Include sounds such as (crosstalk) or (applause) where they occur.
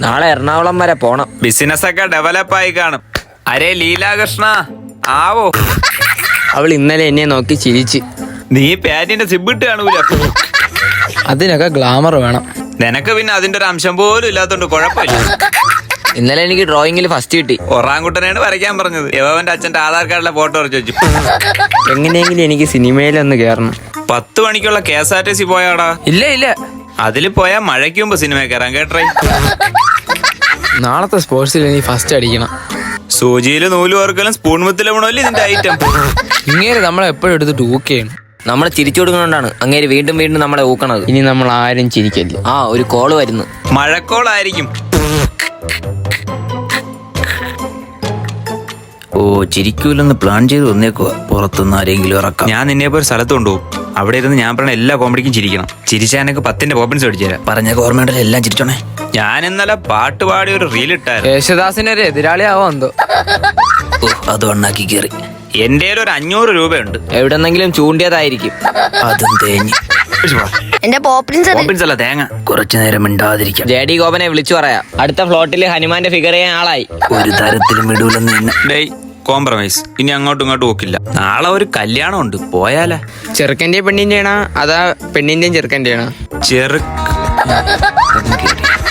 നാളെ എറണാകുളം വരെ പോണം. ബിസിനസ് ഒക്കെ ഡെവലപ്പ് ആയി കാണും. അരേ ലീലാകൃഷ്ണ ആവോ? അവൾ ഇന്നലെ എന്നെ നോക്കി ചിരിച്ച്. നീ പാറ്റിന്റെ സിബിട്ട് കാണൂല. അതിനൊക്കെ ഗ്ലാമർ വേണം. നിനക്ക് പിന്നെ അതിന്റെ ഒരു അംശം പോലും ഇല്ലാത്തോണ്ട് കുഴപ്പമില്ല. ഇന്നലെ എനിക്ക് ഡ്രോയിങ്ങിൽ ഫസ്റ്റ് കിട്ടി. ഒറാങ്കുട്ടനെയാണ് വരയ്ക്കാൻ പറഞ്ഞത്. യവന്റെ അച്ഛന്റെ ആധാർ കാർഡിലെ ഫോട്ടോ വരച്ചു വെച്ചു. എങ്ങനെയെങ്കിലും എനിക്ക് സിനിമയിലൊന്ന് കയറണം പത്ത് മണിക്കുള്ള K S R T C പോയാടാ? ഇല്ല ഇല്ല. അതിൽ പോയാൽ മഴയ്ക്ക് മുമ്പ് സിനിമ കയറാൻ കേട്ടേ നാളത്തെ സ്പോർട്സിൽ ഇനി ഫസ്റ്റ് അടിക്കണം. സൂചിയിൽ നൂൽ ഓർക്കലും സ്പൂൺ മുത്തിലെ ഗുണമല്ലേ ഇതിന്റെ ഐറ്റം ഇങ്ങനെ നമ്മളെ എപ്പോഴും എടുത്ത് ടൂക്ക് നമ്മളെ നമ്മൾ ചിരിച്ചു കൊടുക്കുന്നോണ്ടാണ് അങ്ങേര് വീണ്ടും വീണ്ടും നമ്മളെ ഊക്കണത്. ഇനി നമ്മൾ ആരും ചിരിക്കല്ല? ആ ഒരു കോൾ വരുന്നു. മഴക്കോളായിരിക്കും. ഓ ചിരിക്കൂലെന്ന് പ്ലാൻ ചെയ്ത് വന്നേക്കുവാ. പുറത്തുനിന്ന് ആരെങ്കിലും ഇറക്കാം. ഞാൻ നിന്നെ ഇപ്പൊ ഒരു സ്ഥലത്ത് കൊണ്ടുപോകും. അവിടെ ഇരുന്ന് ഞാൻ പറഞ്ഞ എല്ലാ കോമഡിക്കും ചിരിക്കണം. ചിരിച്ചാൽ എനിക്ക് പത്തിന്റെ പോപ്പൻസ് അടിച്ചു തരാം പറഞ്ഞ ഗവൺമെന്റിൽ എല്ലാം ചിരിച്ചോണേ. ഞാൻ ഇന്നലെ പാട്ട് പാടി ഒരു റീൽ ഇട്ടായിരുന്നു. യേശുദാസിന് ഒരു എതിരാളി ആവോ എന്തോ. ഓ അത് വണ്ണാക്കി കയറി എന്റെ ഒരു അഞ്ഞൂറ് രൂപയുണ്ട്. എവിടെന്നെങ്കിലും ചൂണ്ടിയതായിരിക്കും. അതും തേഞ്ഞ്. എന്റെ പോപ്പിൻസ് പോപ്പിൻസ് അല്ല തേങ്ങ. കുറച്ചു നേരം മിണ്ടാതിരിക്കാം. ജെ ഡി ഗോപനെ വിളിച്ചു പറയാം. അടുത്ത ഫ്ലോട്ടിൽ ഹനുമാന്റെ ഫിഗർ ചെയ്യാൻ ആളായി. ഒരു തരത്തിലും വിടൂലെന്ന് എന്നെ ഡേയ് കോംപ്രമൈസ് ഇനി അങ്ങോട്ടും ഇങ്ങോട്ടും നോക്കില്ല നാളെ ഒരു കല്യാണം ഉണ്ട് പോയാലേ. ചെറുക്കന്റെ പെണ്ണിന്റെ ആണോ അതാ പെണ്ണിന്റെയും ചെറുക്കന്റെ ആണോ. (laughs)